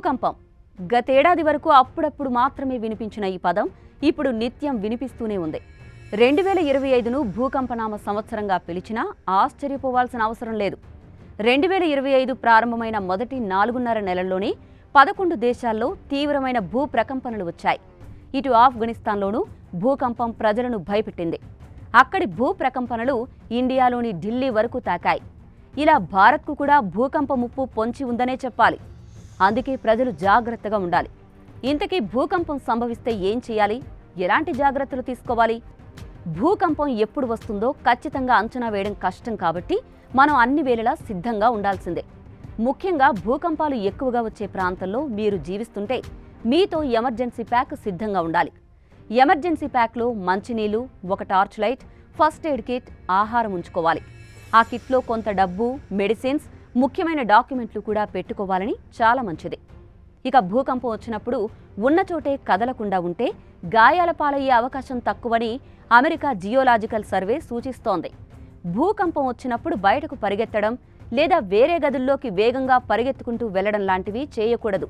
భూకంపం. గతేడాది వరకు అప్పుడప్పుడు మాత్రమే వినిపించిన ఈ పదం ఇప్పుడు నిత్యం వినిపిస్తూనే ఉంది. రెండు వేల ఇరవై ఐదును భూకంపనామ సంవత్సరంగా పిలిచినా ఆశ్చర్యపోవాల్సిన అవసరం లేదు. రెండు వేల ఇరవై ఐదు ప్రారంభమైన మొదటి నాలుగున్నర నెలల్లోనే పదకొండు దేశాల్లో తీవ్రమైన భూ ప్రకంపనలు వచ్చాయి. ఇటు ఆఫ్ఘనిస్తాన్లోనూ భూకంపం ప్రజలను భయపెట్టింది. అక్కడి భూ ప్రకంపనలు ఇండియాలోని ఢిల్లీ వరకు తాకాయి. ఇలా భారత్కు కూడా భూకంప ముప్పు పొంచి ఉందనే చెప్పాలి. అందుకే ప్రజలు జాగ్రత్తగా ఉండాలి. ఇంతకీ భూకంపం సంభవిస్తే ఏం చేయాలి? ఎలాంటి జాగ్రత్తలు తీసుకోవాలి? భూకంపం ఎప్పుడు వస్తుందో ఖచ్చితంగా అంచనా వేయడం కష్టం కాబట్టి మనం అన్ని వేళలా సిద్ధంగా ఉండాల్సిందే. ముఖ్యంగా భూకంపాలు ఎక్కువగా వచ్చే ప్రాంతంలో మీరు జీవిస్తుంటే మీతో ఎమర్జెన్సీ ప్యాక్ సిద్ధంగా ఉండాలి. ఎమర్జెన్సీ ప్యాక్లో మంచినీళ్ళు ఒక torch light first aid kit ఆహారం ఉంచుకోవాలి. ఆ కిట్లో కొంత డబ్బు మెడిసిన్స్ ముఖ్యమైన డాక్యుమెంట్లు కూడా పెట్టుకోవాలని చాలా మంచిది. ఇక భూకంపం వచ్చినప్పుడు ఉన్న చోటే కదలకుండా ఉంటే గాయాల పాలయ్యే అవకాశం తక్కువని అమెరికా జియోలాజికల్ సర్వే సూచిస్తోంది. భూకంపం వచ్చినప్పుడు బయటకు పరిగెత్తడం లేదా వేరే గదుల్లోకి వేగంగా పరిగెత్తుకుంటూ వెళ్ళడం లాంటివి చేయకూడదు.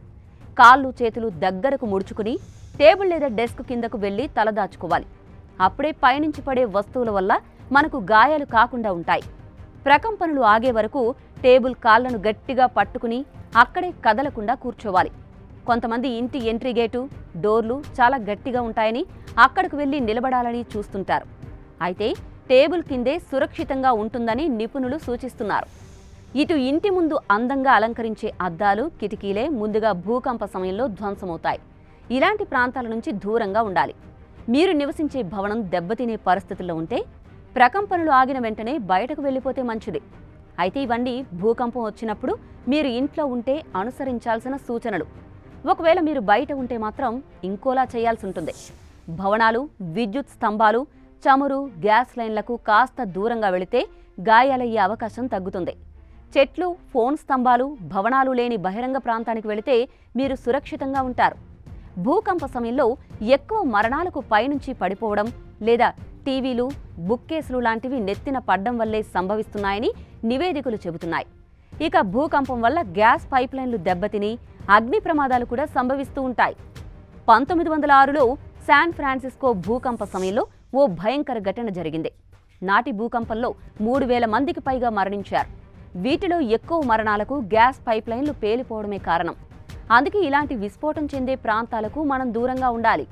కాళ్ళు చేతులు దగ్గరకు ముడుచుకుని టేబుల్ లేదా డెస్క్ కిందకు వెళ్ళి తలదాచుకోవాలి. అప్పుడే పైనుంచి పడే వస్తువుల వల్ల మనకు గాయాలు కాకుండా ఉంటాయి. ప్రకంపనలు ఆగే వరకు టేబుల్ కాళ్ళను గట్టిగా పట్టుకుని అక్కడే కదలకుండా కూర్చోవాలి. కొంతమంది ఇంటి ఎంట్రీ గేటు డోర్లు చాలా గట్టిగా ఉంటాయని అక్కడికి వెళ్ళి నిలబడాలని చూస్తుంటారు. అయితే టేబుల్ కిందే సురక్షితంగా ఉంటుందని నిపుణులు సూచిస్తున్నారు. ఇటు ఇంటి ముందు అందంగా అలంకరించే అద్దాలు కిటికీలే ముందుగా భూకంప సమయంలో ధ్వంసమవుతాయి. ఇలాంటి ప్రాంతాల నుంచి దూరంగా ఉండాలి. మీరు నివసించే భవనం దెబ్బతినే పరిస్థితుల్లో ఉంటే ప్రకంపనలు ఆగిన వెంటనే బయటకు వెళ్ళిపోతే మంచిది. అయితే ఇవన్నీ భూకంపం వచ్చినప్పుడు మీరు ఇంట్లో ఉంటే అనుసరించాల్సిన సూచనలు. ఒకవేళ మీరు బయట ఉంటే మాత్రం ఇంకోలా చేయాల్సి ఉంటుంది. భవనాలు విద్యుత్ స్తంభాలు చమురు గ్యాస్ లైన్లకు కాస్త దూరంగా వెళితే గాయాలయ్యే అవకాశం తగ్గుతుంది. చెట్లు ఫోన్ స్తంభాలు భవనాలు లేని బహిరంగ ప్రాంతానికి వెళితే మీరు సురక్షితంగా ఉంటారు. భూకంప సమయంలో ఎక్కువ మరణాలకు పైనుంచి పడిపోవడం లేదా టీవీలు బుక్ కేసులు లాంటివి నెత్తిన పడ్డం వల్లే సంభవిస్తున్నాయని నివేదికలు చెబుతున్నాయి. ఇక భూకంపం వల్ల గ్యాస్ పైప్లైన్లు దెబ్బతిని అగ్ని ప్రమాదాలు కూడా సంభవిస్తూ ఉంటాయి. పంతొమ్మిది వందల ఆరులో శాన్ ఫ్రాన్సిస్కో భూకంప సమయంలో ఓ భయంకర ఘటన జరిగింది. నాటి భూకంపంలో మూడు వేల మందికి పైగా మరణించారు. వీటిలో ఎక్కువ మరణాలకు గ్యాస్ పైప్లైన్లు పేలిపోవడమే కారణం. అందుకే ఇలాంటి విస్ఫోటం చెందే ప్రాంతాలకు మనం దూరంగా ఉండాలి.